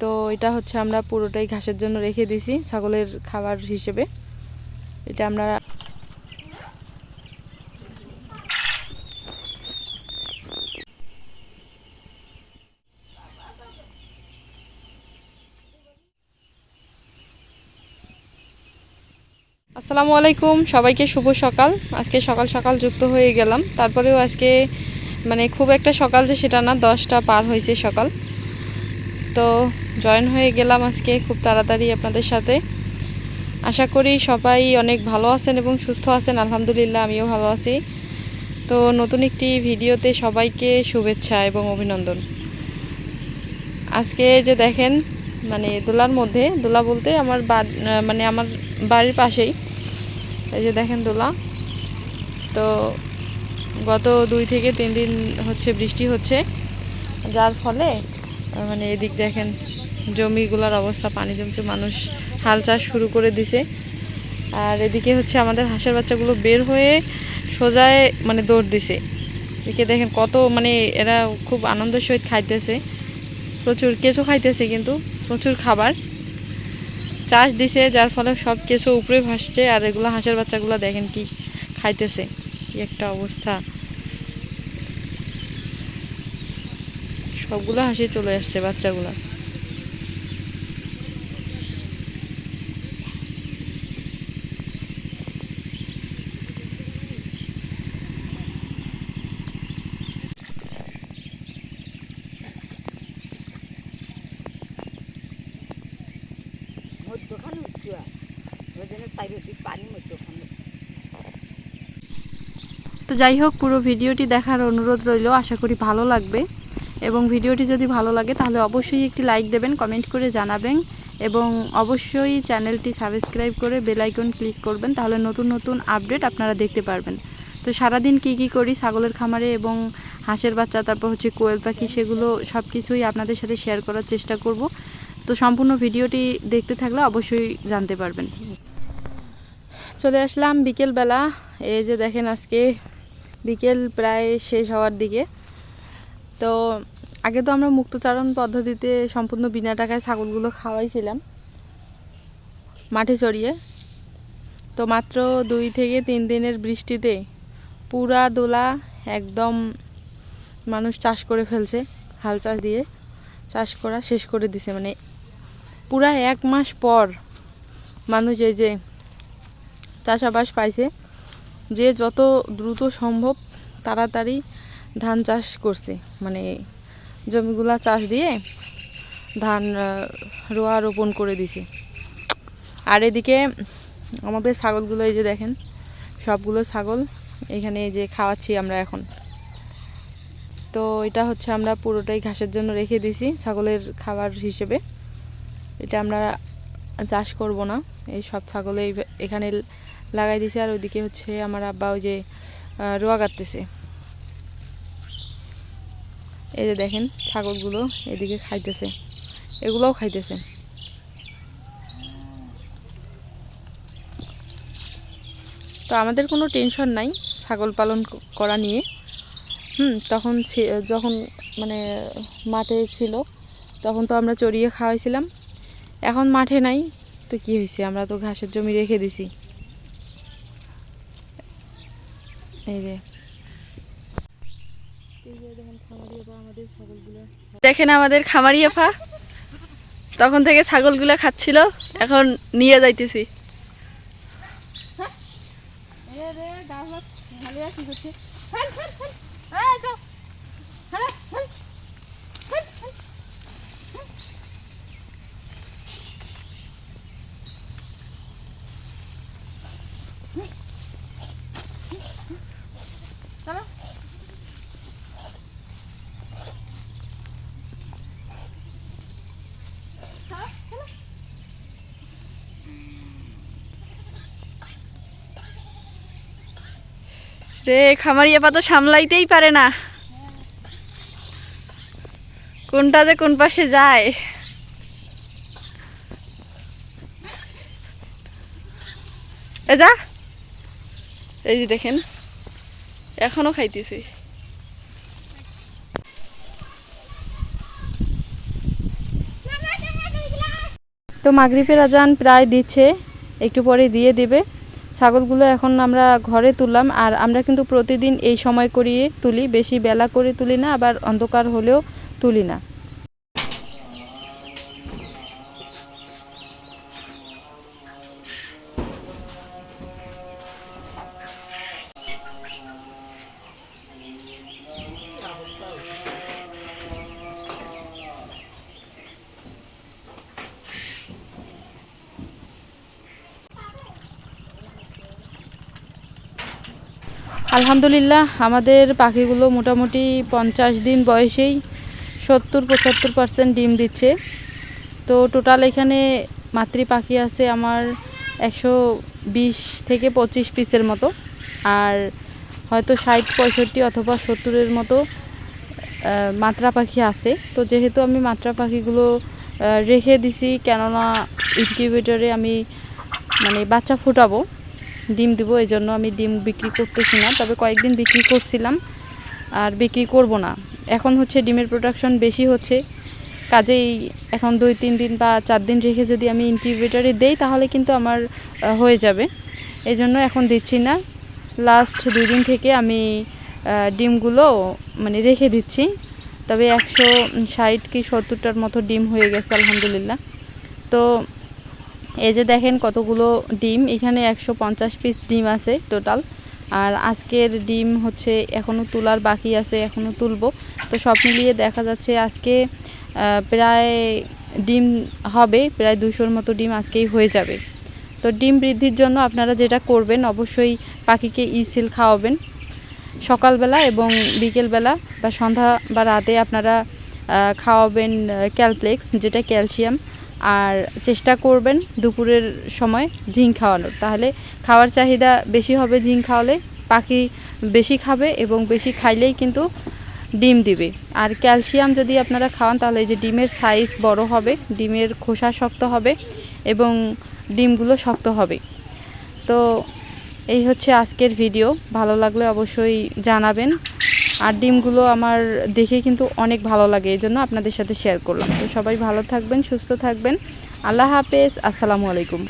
তো এটা হচ্ছে আমরা পুরোটাই ঘাসের জন্য রেখে দিছি ছাগলের খাবার হিসেবে। এটা আমরা আসসালামু আলাইকুম, সবাইকে শুভ সকাল। আজকে সকাল সকাল যুক্ত হয়ে গেলাম। তারপরেও আজকে মানে খুব একটা সকাল যে সেটা না, দশটা পার হয়েছে সকাল। তো জয়েন হয়ে গেলাম আজকে খুব তাড়াতাড়ি আপনাদের সাথে। আশা করি সবাই অনেক ভালো আছেন এবং সুস্থ আছেন, আলহামদুলিল্লাহ আমিও ভালো আছি। তো নতুন একটি ভিডিওতে সবাইকে শুভেচ্ছা এবং অভিনন্দন। আজকে যে দেখেন মানে দোলার মধ্যে, দোলা বলতে আমার মানে আমার বাড়ির পাশেই। এই যে দেখেন দোলা। তো গত দুই থেকে তিন দিন হচ্ছে বৃষ্টি হচ্ছে। যার ফলে মানে এদিক দেখেন জমিগুলোর অবস্থা, পানি জমছে, মানুষ হাল চাষ শুরু করে দিছে। আর এদিকে হচ্ছে আমাদের হাঁসের বাচ্চাগুলো বের হয়ে সোজায় মানে দৌড় দিছে। এদিকে দেখেন কত মানে এরা খুব আনন্দের সহিত খাইতেছে। প্রচুর কেঁচো খাইতেছে কিন্তু, প্রচুর খাবার। চাষ দিছে, যার ফলে সব কেঁচো উপরে ভাসছে। আর এগুলো হাঁসের বাচ্চাগুলো দেখেন কি খাইতেছে একটা অবস্থা। সবগুলো হাসি চলে আসছে বাচ্চাগুলো। তো যাই হোক, পুরো ভিডিওটি দেখার অনুরোধ রইল। আশা করি ভালো লাগবে। এবং ভিডিওটি যদি ভালো লাগে, তাহলে অবশ্যই একটি লাইক দেবেন, কমেন্ট করে জানাবেন। এবং অবশ্যই চ্যানেলটি সাবস্ক্রাইব করে বেল আইকন ক্লিক করবেন, তাহলে নতুন নতুন আপডেট আপনারা দেখতে পারবেন। তো সারাদিন কি কি করি? ছাগলের খামারে এবং হাঁসের বাচ্চা, তারপর হচ্ছে কোয়েল পাখি, সেগুলো সব কিছুই আপনাদের সাথে শেয়ার করার চেষ্টা করব। তো সম্পূর্ণ ভিডিওটি দেখতে থাকলে অবশ্যই জানতে পারবেন। চলে আসলাম বিকেলবেলা। এই যে দেখেন আজকে বিকেল প্রায় শেষ হওয়ার দিকে। তো আগে তো আমরা মুক্তচারণ পদ্ধতিতে সম্পূর্ণ বিনা টাকায় ছাগলগুলো খাওয়াইছিলাম মাঠে চড়িয়ে। তো মাত্র দুই থেকে তিন দিনের বৃষ্টিতে পুরা দোলা একদম মানুষ চাষ করে ফেলছে, হাল চাষ দিয়ে চাষ করা শেষ করে দিছে। মানে পুরা এক মাস পর মানুষ এই যে চাষাবাস পাইছে, যে যত দ্রুত সম্ভব তাড়াতাড়ি ধান চাষ করছে। মানে জমিগুলা চাষ দিয়ে ধান রোয়া রোপণ করে দিছে। আর এদিকে আমাদের ছাগলগুলো এই যে দেখেন, সবগুলো ছাগল এখানে যে খাওয়াচ্ছি আমরা এখন। তো এটা হচ্ছে আমরা পুরোটাই ঘাসের জন্য রেখে দিছি ছাগলের খাবার হিসেবে। এটা আমরা চাষ করব না, এই সব ছাগল এখানে লাগাই দিছে আর ওইদিকে হচ্ছে আমার আব্বা ওই যে রোয়া কাটতেছে এই যে দেখেন ছাগলগুলো এদিকে খাইতেছে। এগুলোও খাইতেছে। তো আমাদের কোনো টেনশন নাই ছাগল পালন করা নিয়ে। হুম, তখন যখন মানে মাঠে ছিল, তখন তো আমরা চড়িয়ে খাওয়াইছিলাম। এখন মাঠে নাই, তো কি হয়েছে আমরা তো ঘাসের জমি রেখে দিছি। এই যে। দেখেন আমাদের খামারি আফা। তখন থেকে ছাগলগুলো খাচ্ছিল এখন নিয়ে যাইতেছি। রে খামারি আপা তো সামলাইতেই পারে না। কোনটা যে কোন পাশে যায়। এ যা। এই যে দেখেন এখনও খাইতেছি। তো মাগরিবের আজান প্রায় দিচ্ছে, একটু পরে দিয়ে দিবে। ছাগলগুলো এখন আমরা ঘরে তুললাম, আর আমরা কিন্তু প্রতিদিন এই সময় করিয়ে তুলি, বেশি বেলা করে তুলি না, আবার অন্ধকার হলেও তুলি না। আলহামদুলিল্লাহ, আমাদের পাখিগুলো মোটামুটি পঞ্চাশ দিন বয়সেই সত্তর পঁচাত্তর পার্সেন্ট ডিম দিচ্ছে। তো টোটাল এখানে মাতৃ পাখি আছে আমার একশো বিশ থেকে পঁচিশ পিসের মতো। আর হয়তো ষাট, পঁয়ষট্টি অথবা সত্তরের মতো মাত্রা পাখি আছে। তো যেহেতু আমি মাত্রা পাখিগুলো রেখে দিছি, কেননা ইনকিউবেটরে আমি মানে বাচ্চা ফুটাবো ডিম দিব, এই জন্য আমি ডিম বিক্রি করতেছি না। তবে কয়েকদিন বিক্রি করছিলাম আর বিক্রি করব না। এখন হচ্ছে ডিমের প্রোডাকশন বেশি হচ্ছে। কাজেই এখন দুই, তিন দিন বা চার দিন রেখে যদি আমি ইনকিউবেটরে দেই, তাহলে কিন্তু আমার হয়ে যাবে। এই জন্য এখন দিচ্ছি না। লাস্ট দুই দিন থেকে আমি ডিমগুলো মানে রেখে দিচ্ছি। তবে একশো ষাট কি সত্তরটার মতো ডিম হয়ে গেছে, আলহামদুলিল্লাহ। তো এই যে দেখেন কতগুলো ডিম, এখানে একশো পঞ্চাশ পিস ডিম আছে টোটাল আর আজকের ডিম হচ্ছে এখনও তোলার বাকি আছে এখনও তুলবো। তো সব মিলিয়ে দেখা যাচ্ছে আজকে প্রায় ডিম হবে, প্রায় দুশোর মতো ডিম আজকেই হয়ে যাবে। তো ডিম বৃদ্ধির জন্য আপনারা যেটা করবেন, অবশ্যই পাখিকে ইসিল খাওয়াবেন। সকালবেলা এবং বিকেলবেলা বা সন্ধ্যা বা রাতে আপনারা খাওয়াবেন ক্যালপ্লেক্স যেটা ক্যালসিয়াম আর চেষ্টা করবেন দুপুরের সময় জিঙ্ক খাওয়ানোর। তাহলে খাওয়ার চাহিদা বেশি হবে জিঙ্ক খাওয়ালে, পাখি বেশি খাবে এবং বেশি খাইলেই কিন্তু ডিম দিবে। আর ক্যালসিয়াম যদি আপনারা খাওয়ান, তাহলে এই যে ডিমের সাইজ বড় হবে, ডিমের খোসা শক্ত হবে এবং ডিমগুলো শক্ত হবে। তো এই হচ্ছে আজকের ভিডিও। ভালো লাগলে অবশ্যই জানাবেন। আর ডিমগুলো আমার দেখে কিন্তু অনেক ভালো লাগে, এই জন্য আপনাদের সাথে শেয়ার করলাম। তো সবাই ভালো থাকবেন, সুস্থ থাকবেন। আল্লাহ হাফেজ, আসসালামু আলাইকুম।